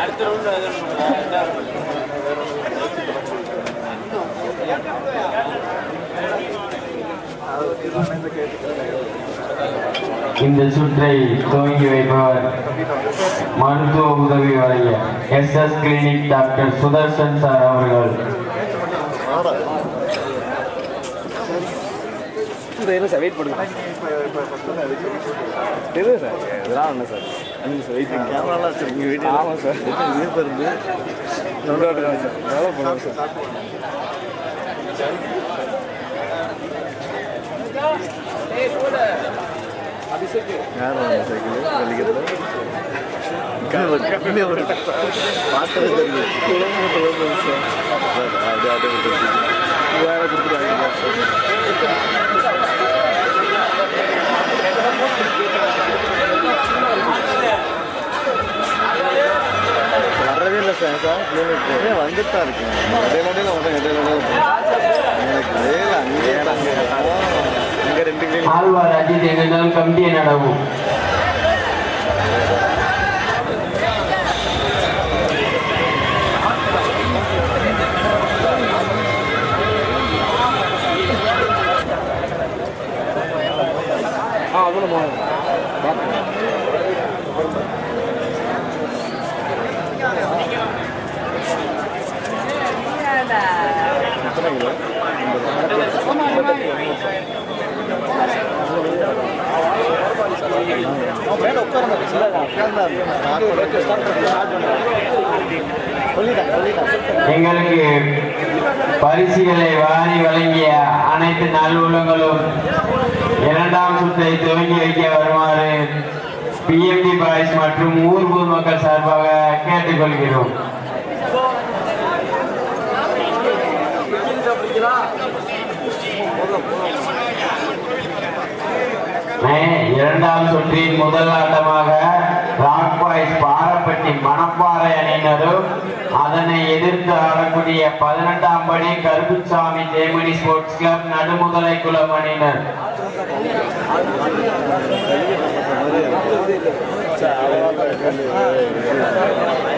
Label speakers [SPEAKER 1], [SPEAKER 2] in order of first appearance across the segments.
[SPEAKER 1] அடுத்த ரவுண்ட்
[SPEAKER 2] இந்த சுற்றை துவங்கி வைப்பவர் மருத்துவ உதவி வழங்கிய S S clinic doctor Sudarshan sir அவர்கள்.
[SPEAKER 1] வெயிட் பண்ணுங்க. சார் இதெல்லாம் ஒன்று சார். அஞ்சு சார் வெயிட் கேமராலாம் சார் இங்கே வெயிட் ஆமாம் சார். விருப்பம் இருந்து சார் டெவலப் பண்ணுவோம் சார். யாரும் வாங்க சைக்கிள்? வலிக்கிறது பார்க்கறது தெரியுது அப்படியே அப்படியே மூவாயிரம் கொடுத்துருவாங்க வரவே இல்லை சார் சார் கிளினிக்கு வந்துட்டு தான் இருக்கேன். இடையில இடையில வரேன் இடையில எனக்கு வேலை அங்கேயே அங்கே இங்கே ரெண்டு கிளினிக்
[SPEAKER 2] ஆழ்வார் அஜித் எங்கள் கமிட்டியை நடவும்
[SPEAKER 1] ஆ அதில் போகணும்
[SPEAKER 2] எங்களுக்கு பரிசுகளை வாரி வழங்கிய அனைத்து நல்வுலங்களும் இரண்டாம் சுற்றை துவங்கி வைக்க வருமாறு பிஎம்டி பாய்ஸ் மற்றும் ஊர் பொதுமக்கள் சார்பாக கேட்டுக்கொள்கிறோம். இரண்டாம் சுற்றின் முதல் ஆட்டமாக ராக் பாய்ஸ் பாரப்பட்டி மணப்பாறை அணியினரும் அதனை எதிர்த்து ஆடக்கூடிய பதினெட்டாம் படி கருப்புசாமி தேமணி ஸ்போர்ட்ஸ் கிளப் நடுமுதலை குளம் அணியினர். ஆழ்வார்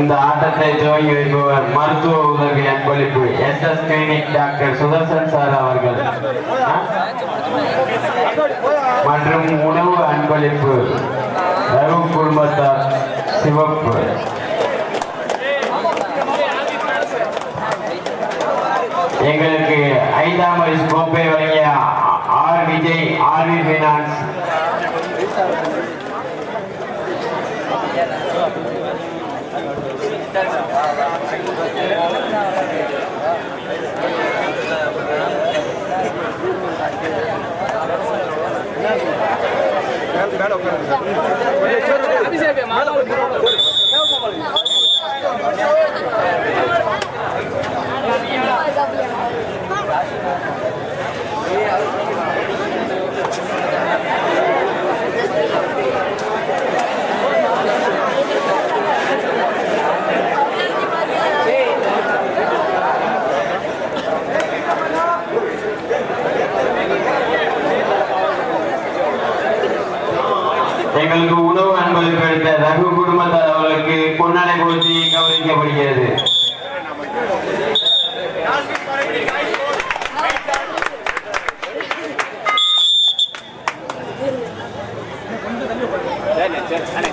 [SPEAKER 2] இந்த ஆட்டத்தை துவங்கி வைப்பவர் மருத்துவ உதவி அன்பளிப்பு S S clinic doctor Sudarshan sir அவர்கள். மற்றும் உணவு அன்பளிப்பு ரகு குடும்பத்தார் சிவப்பு. எங்களுக்கு ஐந்தாம் வயசு கோப்பை வழங்கிய ஆர் விஜய் ஆர்வி பைனான்ஸ் எங்களுக்கு உணவு அன்பளிப்பு அளித்த ரகு குடும்பத்தார் அவர்களுக்கு பொன்னடை கொடுத்து கௌரவிக்கப்படுகிறது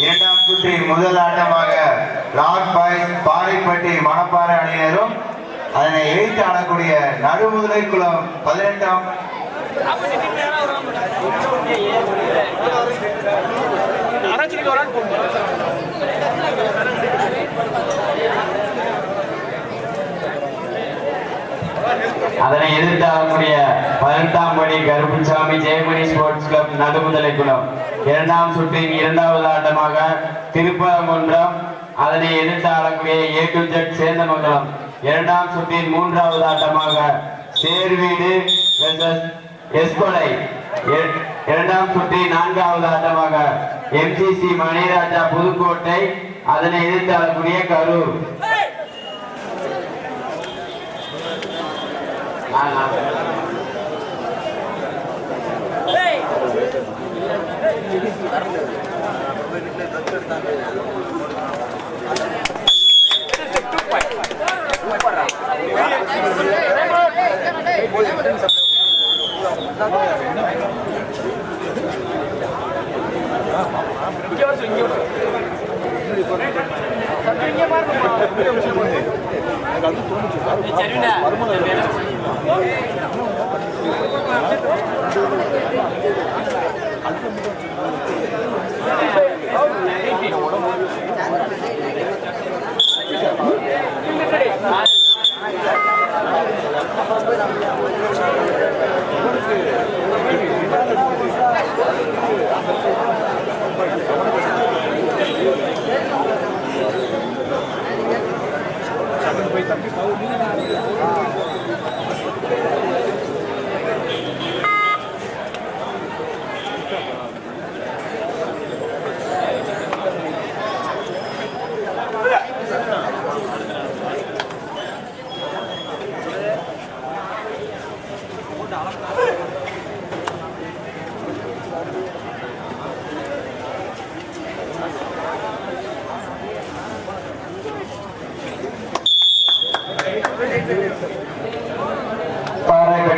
[SPEAKER 2] இரண்டாம் சுற்றின் முதல் ஆட்டமாக லார்ட் பாய்ஸ் பாறைப்பட்டி மணப்பாறை அணியினரும் அதனை எதிர்த்து ஆடக்கூடிய நடுமுதலை குளம் பதினெட்டாம் அதனை எதிர்த்து ஆடக்கூடிய பதினெட்டாம் படி கருப்புசாமி ஜெயமணி ஸ்போர்ட்ஸ் கிளப் நடுமுதலை குளம். இரண்டாம் சுற்றின் இரண்டாவது ஆட்டமாக திருப்பரங்குன்றம். அதனை எதிர்த்து ஆடக்கூடிய ஏ டு ஜெட் சேந்தமங்கலம். இரண்டாம் சுற்றின் மூன்றாவது ஆட்டமாக சேர்வீடு எஸ்கொலை இரண்டாம் சுற்றின் நான்காவது ஆட்டமாக எம்சிசி மணிராஜா புதுக்கோட்டை அதனை எதிர்த்து ஆடக்கூடிய கரூர். நான்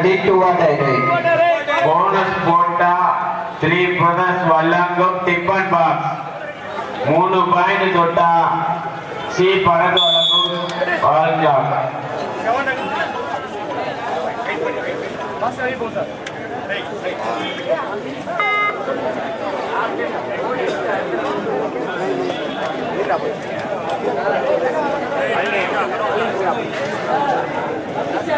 [SPEAKER 2] 32 போனஸ் போண்டா 3 போனஸ் வல்லாங்கம் டிப்பன் பாக்ஸ் 3 பாயிண்ட் தொட்டா சி பரந்து வழங்கும். வாழ்ந்தாம் Thank you. வாழ்க்கை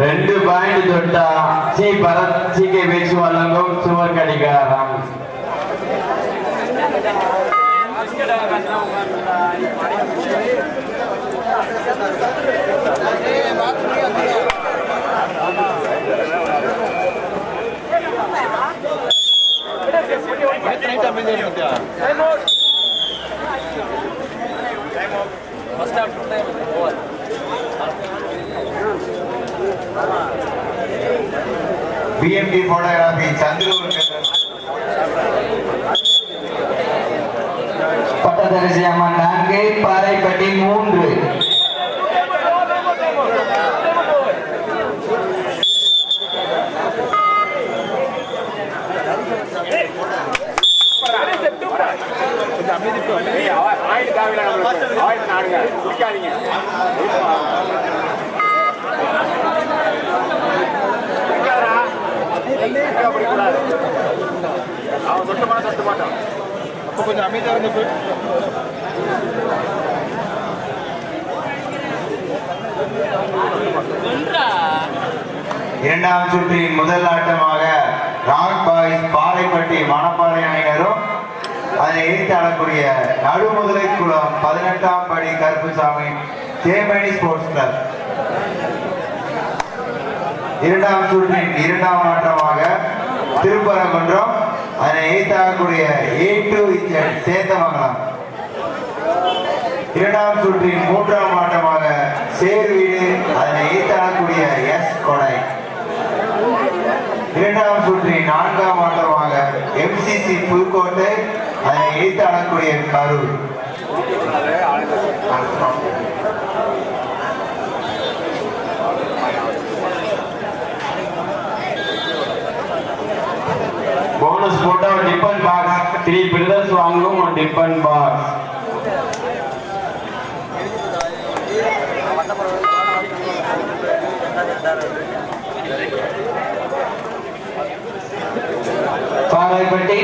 [SPEAKER 2] ரெண்டு பாயிண்ட் தொட்டா சி பரத் சிகே பேச்சு வழங்கும் சுவர் கடிகாரம்.
[SPEAKER 3] பிஎம்டி போட்டோகிராஃபி சந்திரூர்
[SPEAKER 2] பட்டதரிசி அம்மன் நான்கு பாறைப்பட்டி மூன்று
[SPEAKER 1] கொஞ்சம் அமைதியாக இருந்து
[SPEAKER 3] இரண்டாம் சுற்றின் முதல் ஆட்டமாக ராக் பாய்ஸ் பாறைப்பட்டி மணப்பாறை அணியினரும் அதனை எதிர்த்து ஆடக்கூடிய நடுமுதலை குளம் பதினெட்டாம் படி கருப்புசாமி தேமணி ஸ்போர்ட்ஸ் கிளப். இரண்டாம் சுற்றின் இரண்டாம் ஆட்டமாக திருப்பரங்குன்றம் அதனை எதிர்த்தாகக்கூடிய ஏ டு சேந்தமங்கலம். இரண்டாம் சுற்றின் மூன்றாம் ஆட்டமாக சேர்வீடு அதனை எதிர்த்தாகக்கூடிய எஸ் கொடை. இரண்டாம் சுற்றின் நான்காம் ஆட்டமாக எம்சிசி புதுக்கோட்டை அதனை ஆடக்கூடிய கரு.
[SPEAKER 2] போனஸ் போட்டா ஒரு டிஃபன் பாக்ஸ் த்ரீ பில்லர்ஸ் வாங்கும் ஒரு tiffin box Paraipatti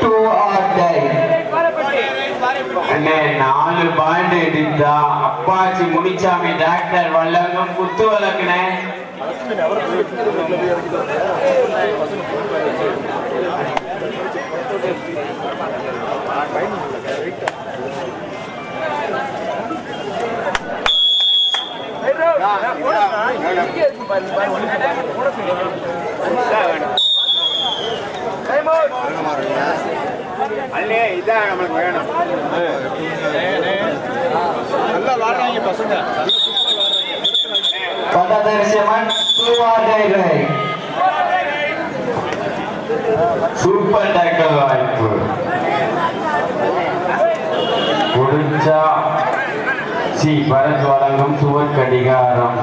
[SPEAKER 2] do or die அண்ணே ஆண்டு அப்பாச்சி முனிச்சாமி டாக்டர் வல்லவங்க குத்து வழக்கின
[SPEAKER 1] அண்ணே இதான் நம்மளுக்கு வேணும். விளாடுறாங்க பசங்க
[SPEAKER 2] பட்டதரிசமன் பூவாடை சூப்பர் டேக்கல் வாய்ப்பு முடிஞ்சா சி பரத் வழங்கும் சுவர் கடிகாரம்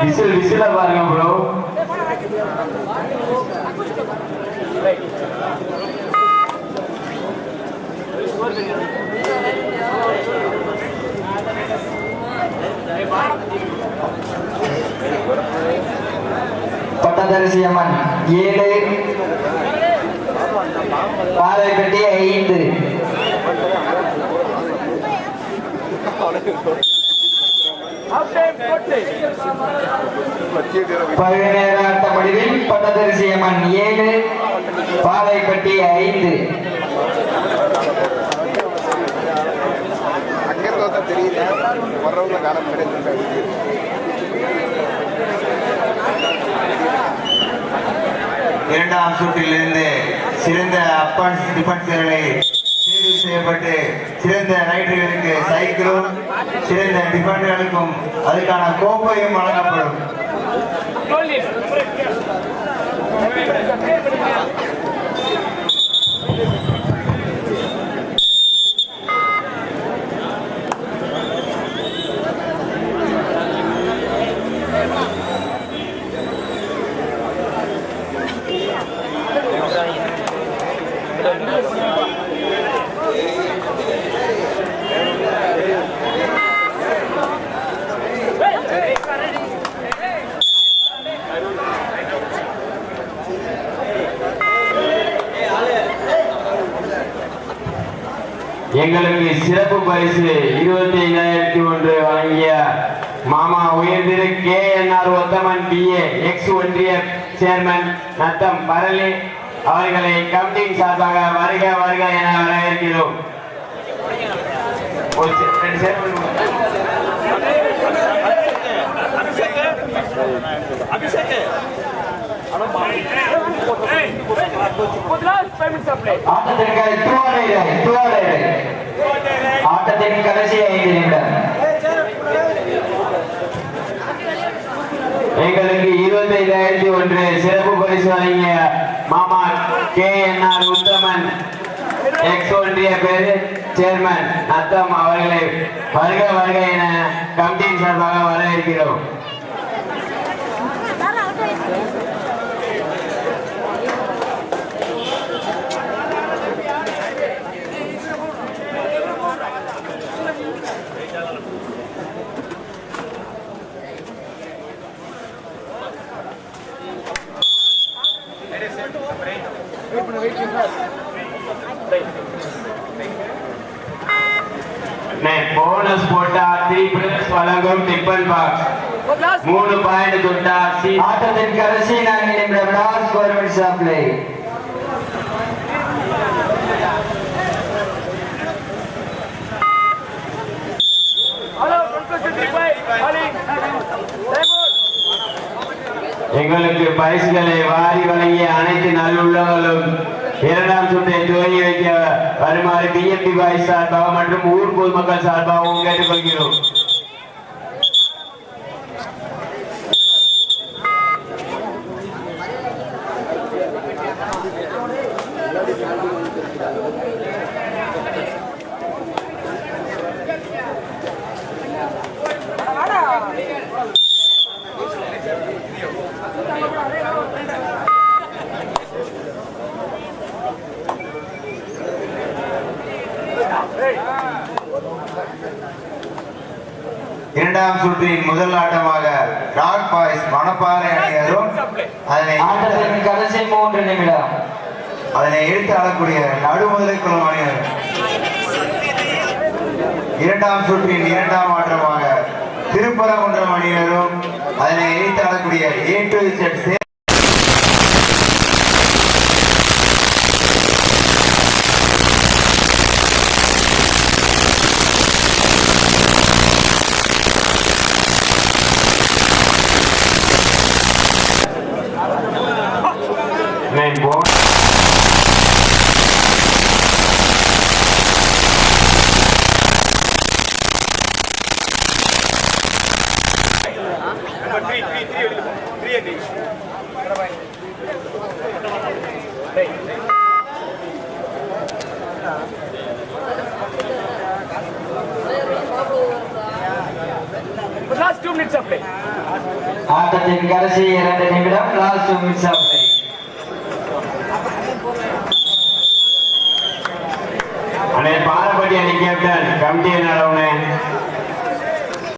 [SPEAKER 2] விசில் விசில பாருங்க ப்ரோ பட்டதரிசி அம்மன் ஏழு. பாலைப்பட்டி ஐந்து. பதினேழு ஆட்ட முடிவில் பட்டதரிசி அம்மன் ஏழு. பாலைப்பட்டி ஐந்து.
[SPEAKER 1] அங்கிருந்து தெரியல. வர்றவங்க காலம் கிடையாது
[SPEAKER 3] இரண்டாம் சுற்றிலிருந்து சிறந்த அப்பன்ஸ் டிஃபென்சர்களை தேர்வு செய்யப்பட்டு சிறந்த ரைடர்களுக்கு சைக்கிளும் சிறந்த டிஃபண்டர்களுக்கும் அதுக்கான கோப்பையும் வழங்கப்படும்.
[SPEAKER 2] எங்களுக்கு சிறப்பு பரிசு இருபத்தி ஐந்தாயிரத்தி ஒன்று வழங்கிய மாமா உயர்ந்திரு K N R Uthaman BA ex ஒன்றிய சேர்மன் நத்தம் பரளி அவர்களை கமிட்டியின் சார்பாக வருக வருக என வரவேற்கிறோம். ஒரு
[SPEAKER 4] ஆட்டத்திற்கு துவாரை துவாரை ஆட்டத்தின் கடைசி ஐந்து நிமிடம்
[SPEAKER 2] எங்களுக்கு இருபத்தி ஐந்தாயிரத்தி ஒன்று சிறப்பு பரிசு வழங்கிய மாமா K N R Uthaman ex ஒன்றிய பேரு சேர்மன் நத்தம் அவர்களை வருக வருக என கமிட்டியின் சார்பாக வரவேற்கிறோம் போனஸ் போட்டா த்ரீ பழகும் வழங்கும் டிப்பன் பாக்ஸ் மூணு பாயிண்ட் தொட்டா
[SPEAKER 4] ஆட்டத்தின் கடைசி நான்கு நிமிடம் லாஸ்ட் கவர்மெண்ட் சாப்பிளை
[SPEAKER 2] எங்களுக்கு பரிசுகளை வாரி வழங்கிய அனைத்து நல்லுள்ளவர்களும் இரண்டாம் சுற்றை துவங்கி வைக்க வருமாறு பிஎம்பி பாய் சார்பாக மற்றும் ஊர் பொதுமக்கள் சார்பாகவும் கேட்டுக்கொள்கிறோம்.
[SPEAKER 3] இரண்டாம் சுற்றின் முதல் ஆட்டமாக ராக் பாய்ஸ் மணப்பாறை அதனை
[SPEAKER 4] கடைசி மூன்று நிமிடம்.
[SPEAKER 3] அதனை எடுத்து ஆளக்கூடிய நடுமுதலை குளம் அணியினர். இரண்டாம் சுற்றின் இரண்டாம் ஆட்டமாக திருப்பரங்குன்றம் அணியினரும் அதனை எதிர்த்து ஆளக்கூடிய ஏ டு செட்
[SPEAKER 2] நான் போ